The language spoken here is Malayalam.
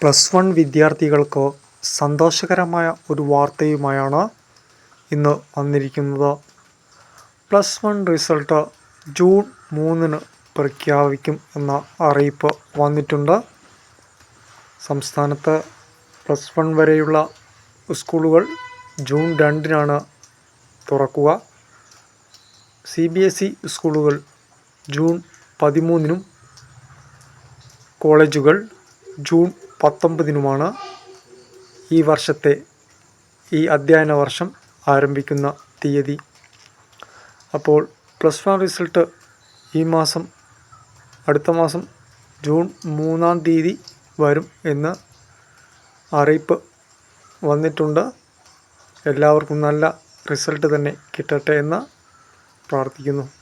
പ്ലസ് വൺ വിദ്യാർത്ഥികൾക്ക് സന്തോഷകരമായ ഒരു വാർത്തയുമായാണ് ഇന്ന് വന്നിരിക്കുന്നത്. പ്ലസ് വൺ റിസൾട്ട് ജൂൺ മൂന്നിന് പ്രഖ്യാപിക്കും എന്ന അറിയിപ്പ് വന്നിട്ടുണ്ട്. സംസ്ഥാനത്ത് പ്ലസ് വൺ വരെയുള്ള സ്കൂളുകൾ ജൂൺ രണ്ടിനാണ് തുറക്കുക. സി ബി എസ് ഇ സ്കൂളുകൾ ജൂൺ പതിമൂന്നിനും കോളേജുകൾ ജൂൺ പത്തൊമ്പതിനുമാണ് ഈ വർഷത്തെ ഈ അധ്യയന വർഷം ആരംഭിക്കുന്ന തീയതി. അപ്പോൾ പ്ലസ് വൺ റിസൾട്ട് ഈ മാസം അടുത്ത മാസം ജൂൺ മൂന്നാം തീയതി വരും എന്ന് അറിയിപ്പ് വന്നിട്ടുണ്ട്. എല്ലാവർക്കും നല്ല റിസൾട്ട് തന്നെ കിട്ടട്ടെ എന്ന് പ്രാർത്ഥിക്കുന്നു.